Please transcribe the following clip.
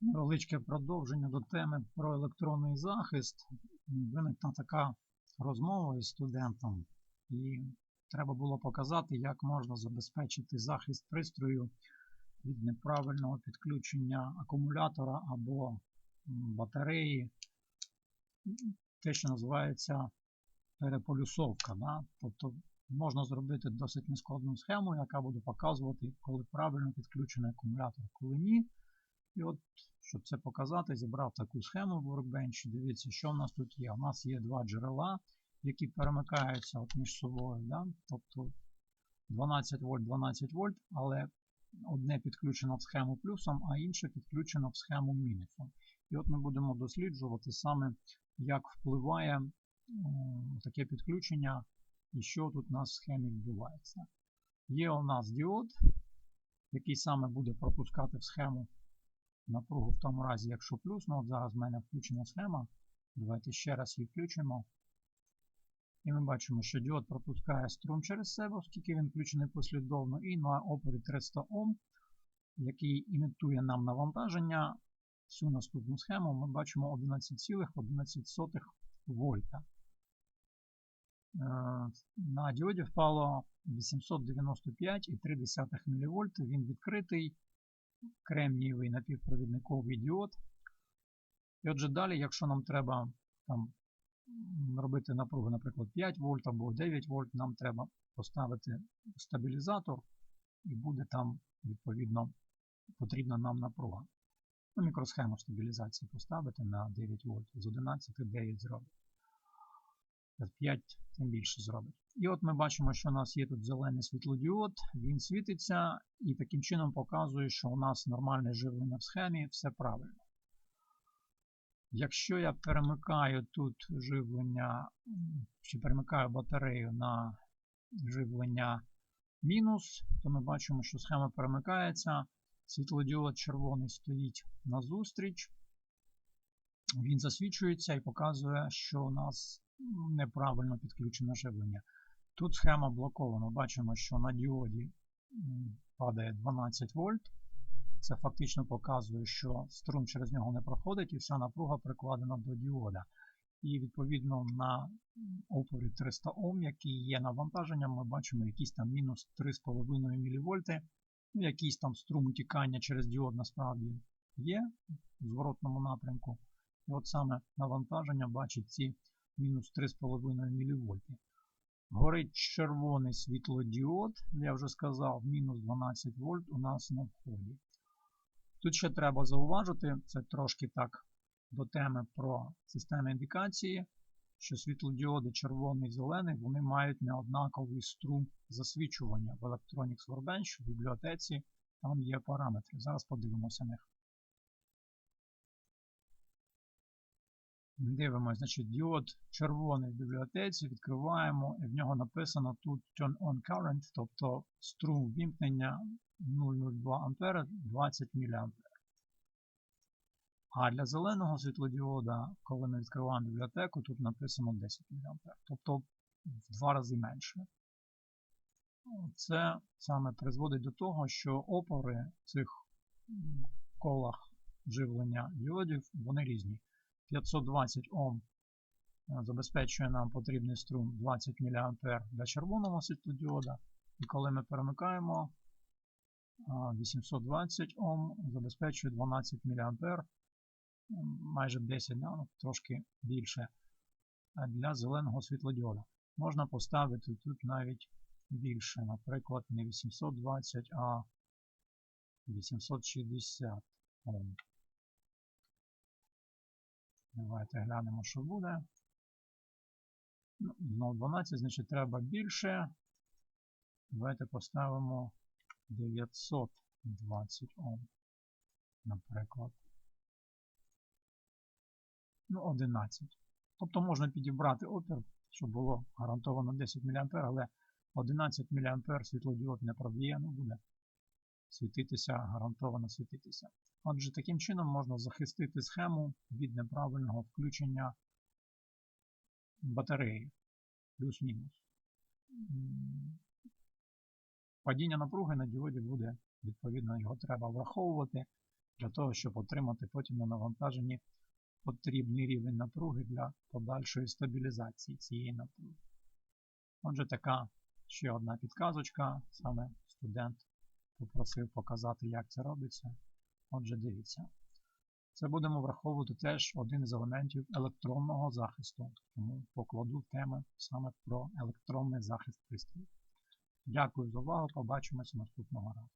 Невеличке продовження до теми про електронний захист. Виникла така розмова із студентом, і треба було показати, як можна забезпечити захист пристрою від неправильного підключення акумулятора або батареї. Те, що називається переполюсовка. Да? Тобто можна зробити досить нескладну схему, яка буде показувати, коли правильно підключений акумулятор, коли ні. І от, щоб це показати, зібрав таку схему в Workbench. Дивіться, що в нас тут є. У нас є два джерела, які перемикаються от між собою. Да? Тобто 12 вольт, 12 вольт, але одне підключено в схему плюсом, а інше підключено в схему мінусом. І от ми будемо досліджувати саме, як впливає м, таке підключення і що тут у нас в схемі відбувається. Є у нас діод, який саме буде пропускати в схему напругу в тому разі, якщо плюс. Ну от зараз в мене включена схема. Давайте ще раз її включимо. І ми бачимо, що діод пропускає струм через себе, оскільки він включений послідовно, і на опорі 300 Ом, який імітує нам навантаження. Всю наступну схему ми бачимо 11,11 вольта. Е, На діоді впало 895,3 мВ. Він відкритий, кремнієвий напівпровідниковий діод. І отже, далі, якщо нам треба там, робити напругу, наприклад, 5 вольт або 9 вольт, нам треба поставити стабілізатор, і буде там, відповідно, потрібна нам напруга. Ну, мікросхему стабілізації поставити на 9 вольт. З 11 9 зробить. З 5 тим більше зробить. І от ми бачимо, що у нас є тут зелений світлодіод, він світиться і таким чином показує, що у нас нормальне живлення в схемі, все правильно. Якщо я перемикаю тут живлення, чи перемикаю батарею на живлення мінус, то ми бачимо, що схема перемикається. Світлодіод червоний стоїть назустріч. Він засвічується і показує, що у нас неправильно підключене живлення. Тут схема блокована. Бачимо, що на діоді падає 12 вольт. Це фактично показує, що струм через нього не проходить і вся напруга прикладена до діода. І відповідно на опорі 300 Ом, який є навантаженням, ми бачимо якісь там мінус 3,5 мВ. Ну, якийсь там струм утікання через діод насправді є в зворотному напрямку. І от саме навантаження бачить ці мінус 3,5 мВ. Горить червоний світлодіод, я вже сказав, мінус 12 вольт у нас на вході. Тут ще треба зауважити, це трошки так до теми про системи індикації, що світлодіоди червоний і зелений вони мають неоднаковий струм засвічування в Electronics Workbench в бібліотеці. Там є параметри. Зараз подивимося на них. Дивимося, значить, діод червоний в бібліотеці, відкриваємо, і в нього написано тут Turn on current, тобто струм вімкнення 0,02 А 20 мА. А для зеленого світлодіода, коли ми відкриваємо бібліотеку, тут написано 10 мА, тобто в два рази менше. Це саме призводить до того, що опори в цих колах живлення діодів вони різні. 520 Ом е, забезпечує нам потрібний струм 20 мА для червоного світлодіода. І коли ми перемикаємо, 820 Ом забезпечує 12 мА, майже 10, ну, трошки більше е, для зеленого світлодіода. Можна поставити тут навіть більше, наприклад, не 820, а 860 Ом. Давайте глянемо, що буде. Ну, 12, значить треба більше. Давайте поставимо 920 Ом, наприклад. Ну, 11. Тобто можна підібрати опір, щоб було гарантовано 10 мА, але 11 мА світлодіод не проб'є, ну буде світитися, гарантовано світитися. Отже, таким чином можна захистити схему від неправильного включення батареї плюс-мінус. Падіння напруги на діоді буде, відповідно, його треба враховувати. для того, щоб отримати потім на навантаженні потрібний рівень напруги для подальшої стабілізації цієї напруги. Отже, така ще одна підказочка. Саме студент попросив показати, як це робиться. Отже, дивіться. Це будемо враховувати теж один із елементів електронного захисту, тому покладу теми саме про електронний захист пристрій. Дякую за увагу, побачимося наступного разу.